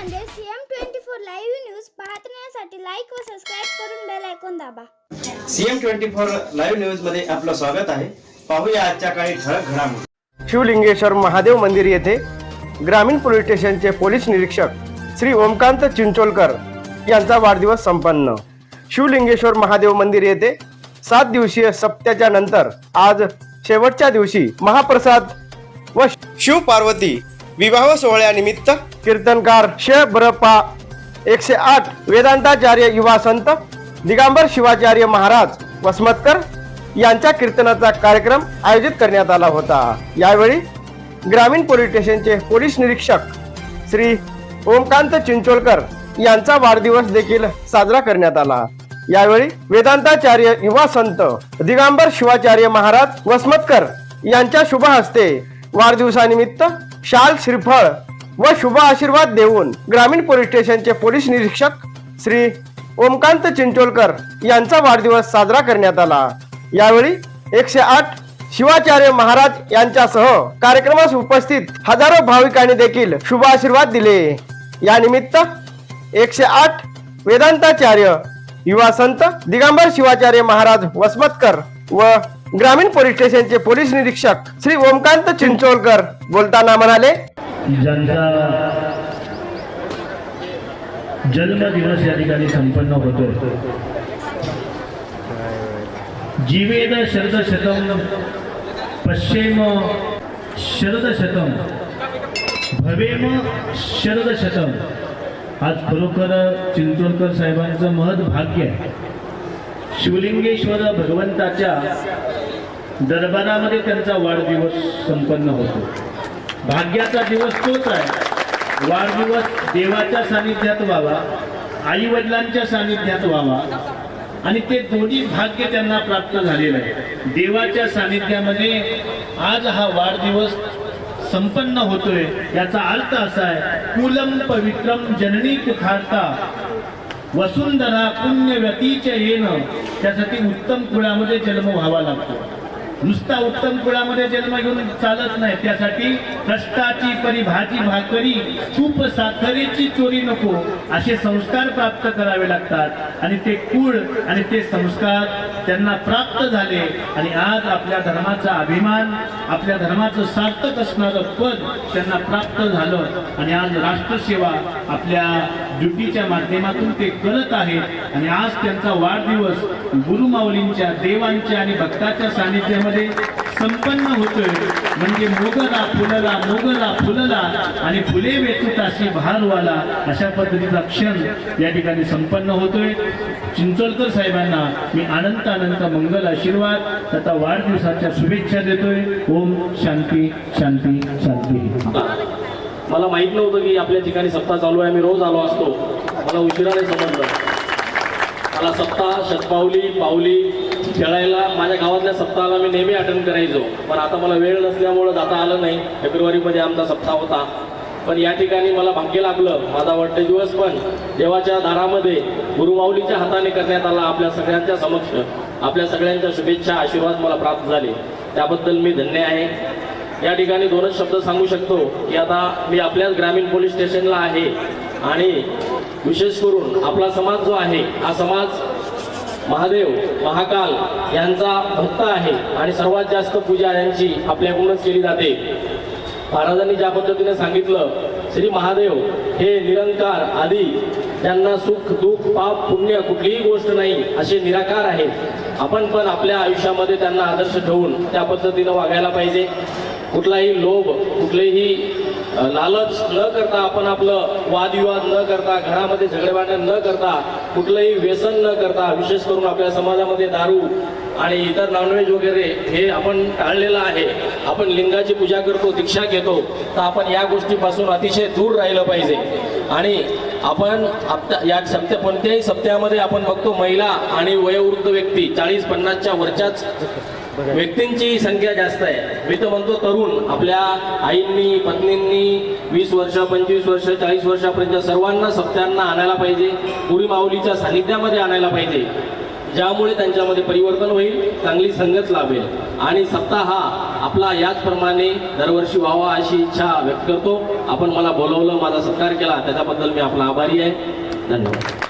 Nanded CM twenty four live news पाहण्यासाठी like व subscribe करून बेल ऐकून दाबा. सीएम ट्वेंटी फोर लाईव्ह न्यूजमध्ये आपलं स्वागत आहे. पाहूया आजच्या काही ठळक घडामोडी. शिवलिंगेश्वर महादेव मंदिर येथे ग्रामीण पोलीस स्टेशनचे पोलीस निरीक्षक श्री ओमकांत चिंचोलकर यांचा वाढदिवस संपन्न. शिवलिंगेश्वर महादेव मंदिर येथे सात दिवसीय सप्त्याच्या नंतर आज शेवटच्या दिवशी महाप्रसाद व शिव पार्वती विवाह सोहळ्यानिमित्त कीर्तनकार शे बरपा एकशे आठ वेदांताचार्य युवा संत दिगंबर शिवाचार्य महाराज वसमतकर यांच्या कीर्तनाचा कार्यक्रम आयोजित करण्यात आला होता. यावेळी ग्रामीण पोलीस स्टेशनचे पोलीस निरीक्षक श्री ओमकांत चिंचोलकर यांचा वाढदिवस देखील साजरा करण्यात आला. यावेळी वेदांताचार्य युवा संत दिगंबर शिवाचार्य महाराज वसमतकर यांच्या शुभ हस्ते वाढदिवसानिमित्त शाल श्रीफळ व शुभ आशीर्वाद देऊन ग्रामीण पोलीस स्टेशनचे पोलीस निरीक्षक श्री ओमकांत चिंचोलकर यांचा वाढदिवस साजरा करण्यात आला. यावेळी एकशे आठ शिवाचार्य महाराज यांच्यासह कार्यक्रमास उपस्थित हजारो भाविकांनी देखील शुभ आशीर्वाद दिले. या निमित्त एकशे आठ वेदांताचार्य युवा संत दिगंबर शिवाचार्य महाराज वसमतकर व ग्रामीण पोलीस स्टेशनचे पोलीस निरीक्षक श्री ओमकांत चिंचोलकर बोलताना म्हणाले ज्यांचा जन्मदिवस या ठिकाणी संपन्न होतो. जीवेद शरद शतम पश्चिम शरद शतम भवेम शरद शतम. आज खरोखर चिंचोलकर साहेबांचं महत् भाग्य आहे. शिवलिंगेश्वर भगवंताच्या दरबारामध्ये त्यांचा वाढदिवस संपन्न होतो. भाग्याचा दिवस तोच आहे. वाढदिवस देवाच्या सानिध्यात व्हावा आई वडिलांच्या सानिध्यात व्हावा आणि ते दोन्ही भाग्य त्यांना प्राप्त झालेलं आहे. देवाच्या सानिध्यामध्ये आज हा वाढदिवस संपन्न होतोय. याचा अर्थ असा आहे कुलम पवित्रम जननी कुठारता वसुंधरा पुण्यवतीच्या येणं त्यासाठी उत्तम कुळामध्ये जन्म व्हावा लागतो. नुसता उत्तम कुळामध्ये जन्म घेऊन चालत नाही. त्यासाठी कष्टाची परिभाजी भाकरी तूप साखरेची चोरी नको असे संस्कार प्राप्त करावे लागतात. आणि ते कुळ आणि ते संस्कार त्यांना प्राप्त झाले आणि आज आपल्या धर्माचा अभिमान आपल्या धर्माचं सार्थक असणारं पद त्यांना प्राप्त झालं. आणि आज राष्ट्रसेवा आपल्या ड्युटीच्या माध्यमातून ते करत आहेत आणि आज त्यांचा वाढदिवस गुरुमाऊलींच्या देवांच्या आणि भक्ताच्या सानिध्यामध्ये संपन्न होतोय. म्हणजे मोगला फुलला मोगला फुलला आणि फुले वेचुताशी भारवाला अशा पद्धतीचा क्षण या ठिकाणी संपन्न होतोय. चिंचोलकर साहेबांना मी अनंत अनंत मंगल आशीर्वाद तथा वाढदिवसाच्या शुभेच्छा देतोय. ओम शांती शांती शांती. मला माहीत नव्हतं की आपल्या ठिकाणी सप्ताह चालू आहे. मी रोज आलो असतो. मला उशिराने समजलं. मला सप्ताह शतपावली पावली खेळायला माझ्या गावातल्या सप्ताहाला मी नेहमी अटेंड करायचो. पण आता मला वेळ नसल्यामुळं जाता आलं नाही. फेब्रुवारीमध्ये आमचा सप्ताह होता. पण या ठिकाणी मला भाग्य लागलं. माझा वाढदिवस पण देवाच्या दारामध्ये गुरुमाऊलीच्या हाताने करण्यात आला आपल्या सगळ्यांच्या समक्ष. आपल्या सगळ्यांच्या शुभेच्छा आशीर्वाद मला प्राप्त झाले. त्याबद्दल मी धन्य आहे. या ठिकाणी दोनच शब्द सांगू शकतो की आता मी आपल्याच ग्रामीण पोलीस स्टेशनला आहे आणि विशेष करून आपला समाज जो आहे हा समाज महादेव महाकाल यांचा भक्त आहे आणि सर्वात जास्त पूजा यांची आपल्याकडूनच केली जाते. महाराजांनी ज्या पद्धतीने सांगितलं श्री महादेव हे निरंकार आदी त्यांना सुख दुःख पाप पुण्य कुठलीही गोष्ट नाही असे निराकार आहेत. आपण पण आपल्या आयुष्यामध्ये त्यांना आदर्श ठेवून त्या पद्धतीनं वागायला पाहिजे. कुठलाही लोभ कुठलेही लालच न करता आपण आपलं वादविवाद न करता घरामध्ये झगडेवाटण न करता कुठलंही व्यसन न करता विशेष करून आपल्या समाजामध्ये दारू आणि इतर नॉनव्हेज वगैरे हे आपण टाळलेलं आहे. आपण लिंगाची पूजा करतो दीक्षा घेतो तर आपण या गोष्टीपासून अतिशय दूर राहिलं पाहिजे. आणि आपण या सप्त्या कोणत्याही सप्त्यामध्ये आपण बघतो महिला आणि वयोवृद्ध व्यक्ती चाळीस पन्नासच्या वरच्याच व्यक्तींची संख्या जास्त आहे. मी तर म्हणतो तरुण आपल्या आईंनी पत्नींनी वीस वर्ष पंचवीस वर्ष चाळीस वर्षापर्यंत सर्वांना सत्यांना आणायला पाहिजे. पुरी माऊलीच्या सानिध्यामध्ये आणायला पाहिजे. ज्यामुळे त्यांच्यामध्ये परिवर्तन होईल चांगली संगत लाभेल. आणि सप्ताह हा आपला याचप्रमाणे दरवर्षी व्हावा अशी इच्छा व्यक्त करतो. आपण मला बोलवलं माझा सत्कार केला. त्याच्याबद्दल मी आपला आभारी आहे. धन्यवाद.